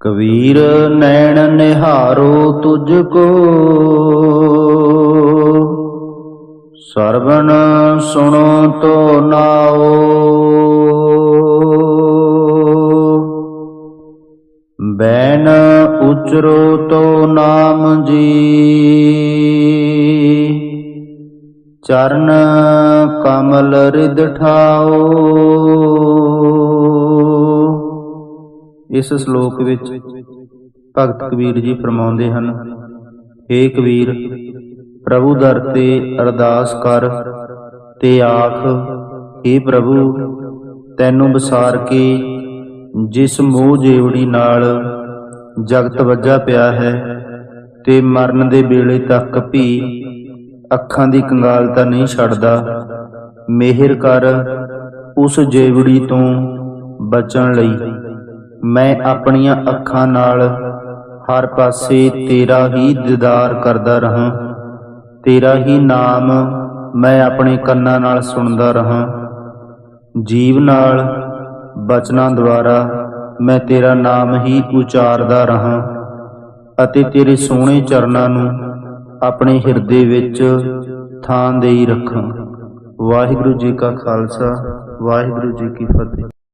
ਕਬੀਰ ਨੈਣ ਨਿਹਾਰੋ ਤੁਝ ਕੋ। ਸਰਵਣ ਸੁਣੋ ਤੋ ਨਾਓ। ਬੈਨ ਉਚਰੋ ਤੋ ਨਾਮ ਜੀ। ਚਰਨ ਕਮਲ ਰਿਦ ਠਾਓ। ਇਸ ਸ਼ਲੋਕ ਵਿੱਚ ਭਗਤ ਕਬੀਰ ਜੀ ਫਰਮਾਉਂਦੇ ਹਨ ਏ ਕਬੀਰ, ਪ੍ਰਭੂ ਦਰ ਤੇ ਅਰਦਾਸ ਕਰ ਤੇ ਆਖ ਏ ਪ੍ਰਭੂ, ਤੈਨੂੰ ਵਿਸਾਰ ਕੇ ਜਿਸ ਮੋਹ ਜੇਵੜੀ ਨਾਲ ਜਗਤ ਵੱਜਾ ਪਿਆ ਹੈ ਤੇ ਮਰਨ ਦੇ ਵੇਲੇ ਤੱਕ ਵੀ ਅੱਖਾਂ ਦੀ ਕੰਗਾਲਤਾ ਨਹੀਂ ਛੱਡਦਾ, ਮਿਹਰ ਕਰ ਉਸ ਜੇਵੜੀ ਤੋਂ ਬਚਣ ਲਈ। ਮੈਂ ਆਪਣੀਆਂ ਅੱਖਾਂ ਨਾਲ ਹਰ ਪਾਸੇ ਤੇਰਾ ਹੀ ਦੀਦਾਰ ਕਰਦਾ ਰਹਾ। ਤੇਰਾ ਹੀ ਨਾਮ ਮੈਂ ਆਪਣੇ ਕੰਨਾਂ ਨਾਲ ਸੁਣਦਾ ਰਹਾ। ਜੀਵ ਨਾਲ ਬਚਨਾਂ ਦੁਆਰਾ ਮੈਂ ਤੇਰਾ ਨਾਮ ਹੀ ਉਚਾਰਦਾ ਰਹਾ ਅਤੇ ਤੇਰੇ ਸੋਹਣੇ ਚਰਨਾਂ ਨੂੰ ਆਪਣੇ ਹਿਰਦੇ ਵਿੱਚ ਥਾਂ ਦੇਈ ਰੱਖਾਂ। ਵਾਹਿਗੁਰੂ ਜੀ ਕਾ ਖਾਲਸਾ, ਵਾਹਿਗੁਰੂ ਜੀ ਕੀ ਫਤਿਹ।